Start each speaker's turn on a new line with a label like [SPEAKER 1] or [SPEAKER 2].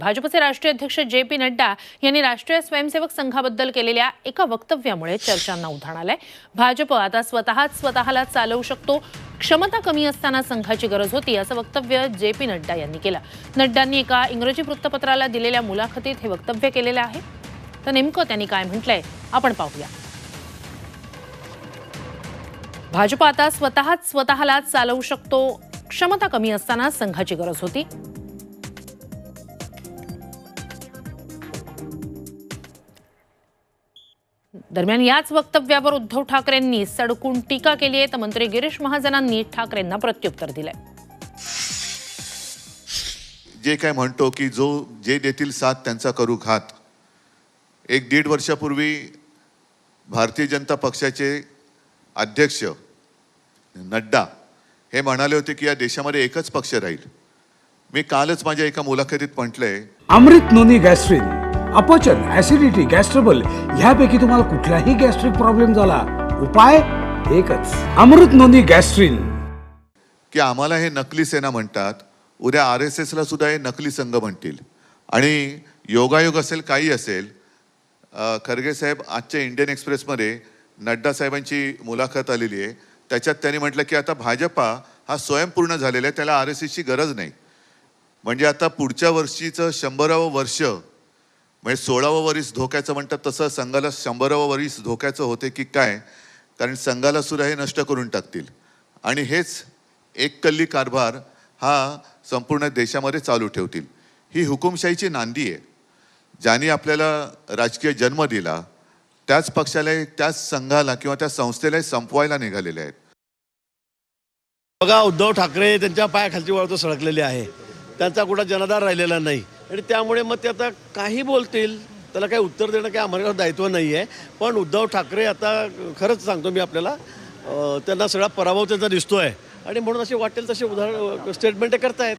[SPEAKER 1] भाजपचे राष्ट्रीय अध्यक्ष जे पी नड्डा यांनी राष्ट्रीय स्वयंसेवक संघाबद्दल केलेल्या एका वक्तव्यामुळे चर्चांना उधाण आलंय. भाजप आता स्वतःच स्वतःला चालवू शकतो. क्षमता कमी असताना संघाची गरज होती असं वक्तव्य जे पी नड्डा यांनी केलं. नड्डांनी एका इंग्रजी वृत्तपत्राला दिलेल्या मुलाखतीत हे वक्तव्य केलेलं आहे. तर नेमकं त्यांनी काय म्हटलंय आपण पाहूया. भाजप आता स्वतःच स्वतःला चालवू शकतो. क्षमता कमी असताना संघाची गरज होती. दरम्यान याच वक्तव्यावर उद्धव ठाकरेंनी सडकून टीका केली आहे तर मंत्री गिरीश महाजनांनी ठाकरेंना प्रत्युत्तर दिलंय.
[SPEAKER 2] जे काय म्हणतो की जो जे देतील साथ त्यांचा करू घात. एक दीड वर्षापूर्वी भारतीय जनता पक्षाचे अध्यक्ष नड्डा हे म्हणाले होते की या देशामध्ये एकच पक्ष राहील. मी कालच माझ्या एका मुलाखतीत म्हटलंय
[SPEAKER 3] अमृत नोनी गॅस्ट्रिन अपचन ऍसिडिटी गॅस्ट्रबल ह्यापैकी तुम्हाला कुठलाही गॅस्ट्रिक प्रॉब्लेम झाला. उपाय एकच. अमृत नोंदी गॅस्ट्रिन
[SPEAKER 2] की आम्हाला हे नकली सेना म्हणतात उद्या आर एस एसला सुद्धा हे नकली संघ म्हणतील. आणि योगायोग असेल काही असेल अ, खरगे साहेब आजच्या इंडियन एक्सप्रेसमध्ये नड्डा साहेबांची मुलाखत आलेली आहे. त्याच्यात त्यांनी म्हटलं की आता भाजपा हा स्वयंपूर्ण झालेला आहे त्याला आर एस एसची गरज नाही. म्हणजे आता पुढच्या वर्षीचं शंभरावं वर्ष म्हणजे सोळावं वरीस धोक्याचं म्हणतात तसं संघाला शंभरावं वरीस धोक्याचं होते की काय? कारण संघाला सुद्धा हे नष्ट करून टाकतील. आणि हेच एक कल्ली कारभार हा संपूर्ण देशामध्ये चालू ठेवतील. ही हुकुमशाहीची नांदी आहे. ज्यांनी आपल्याला राजकीय जन्म दिला त्याच पक्षाला त्याच संघाला किंवा त्या संस्थेला संपवायला निघालेले आहेत.
[SPEAKER 4] बघा उद्धव ठाकरे त्यांच्या पायाखालची वळतो सडकलेली आहे. त्यांचा कुठं जनाधार राहिलेला नाही. आणि त्यामुळे मग ते आता काही बोलतील. त्याला काही उत्तर देणं काही आम्हाला दायित्व नाही आहे पण उद्धव ठाकरे आता खरंच सांगतो मी आपल्याला त्यांना सगळा पराभव त्यांचा आहे आणि म्हणून असे वाटेल तसे उदाहरण स्टेटमेंट करतायत.